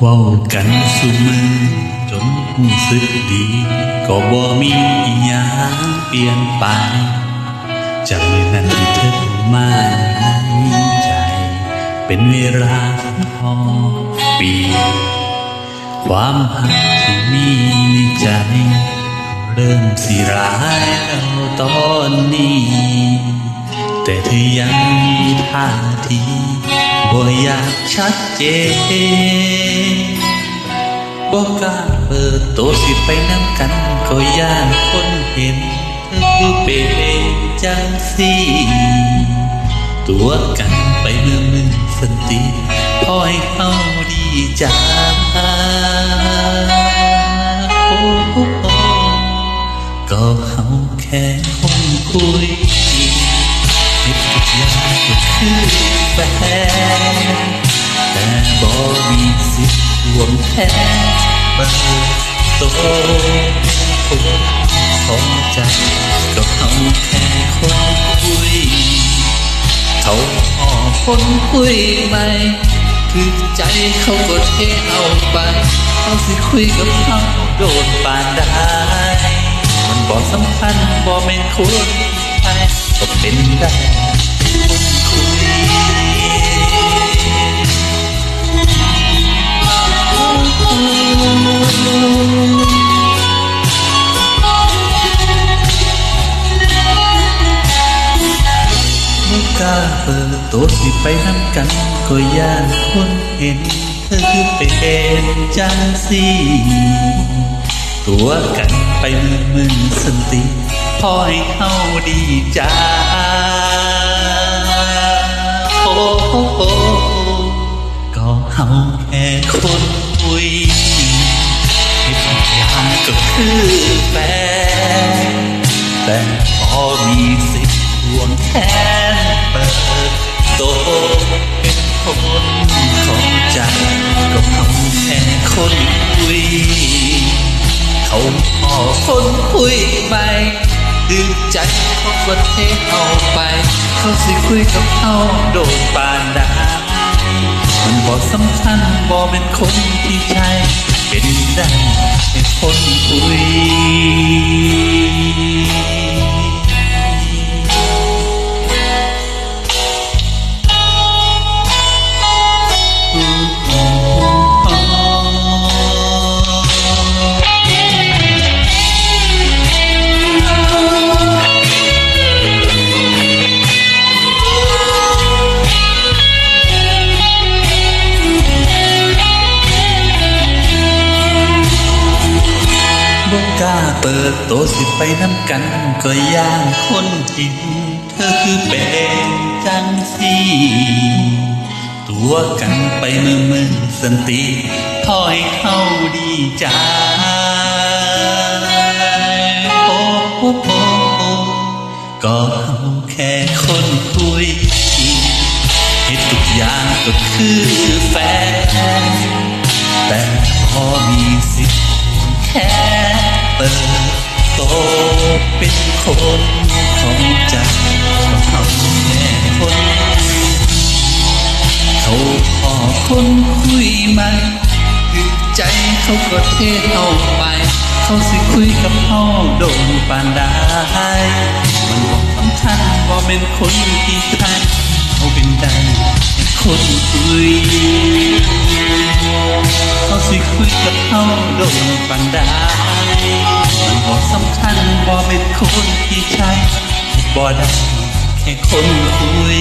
เว้ากันสุมือจนรู้สึกดี ก็บ่มีอิหยังเปลี่ยนไป จากเมื่อนั้นที่เธอมาในใจ เป็นเวลาพอปี ความหักที่มีในใจ เริ่มสิร้ายแล้วตอนนี้ แต่เธอยังมีท่าทีบ่อยากชัดเจน บ่กล้าเปิดตัวสิไปน้ำกันก็ย่านคนเห็นเธอคือเป็นจังสีตัวกันไปเมื่อมือสันติพอให้เขาดีใจโอ้โอ้โอ้ก็เขาแค่คนคุยคิดทุกอยาก็คือแฟนแต่บ่มีสิทธิ์ ห่วงแทนเปิดตัวคนของใจก็เขาแค่คนคุย เขาพอคนคุยใหม่คือใจเขาก็เทเอาไปเขาสิคุยกับเขาโดนปานได้มันบอกสำคัญบอกแม่นคนไปก็เป็นได้ ไปน้ำกันก็ย่านคนเห็น เธอคือเป็นจังสีตัวกันไปมือมือสันติพอให้เข้าดีจโอ้โอ้โอ้ก็เฮาแค่คนคุยให้ทุกอย่างก็คือแฟนแต่พอมีสิทธิ์ห่วงแท คนของใจก็เขาแค่คนคุย เขาพอคนคุยใหม่ดื่มใจเขาก็เทเอาไป เขาสิคุยกับเขาโดนปานดามันบอกสำคัญบอกเป็นคนที่ใช่เป็นได้แค่คนคุยาเปิดโตสิไปน้ำกันก็ย่างคนจริง เธอคือเป็นจังสีตัวกันไปมือมือสันติพอให้เข้าดีใจโอ้โอ้โอ้ก็เขาแค่คนคุยให้ทุกอย่างก็คือแฟนแต่พอมีสิทธิ์แค่ เปิดโตเป็นคนของใจก็เขาแน่คนเขาพอคนคุยใหม่คือใจเขาก็เทเอาไป เขาสิคุยกับเขาโดนปานได้มันบอกสำคัญว่าเป็นคนที่ใครเขาเป็นได้คนคุยเขาสิคุยกับเขาโดนปันได้ บอกสำคัญบอกเป็นคนที่ใช่บอกได้แค่คนคุย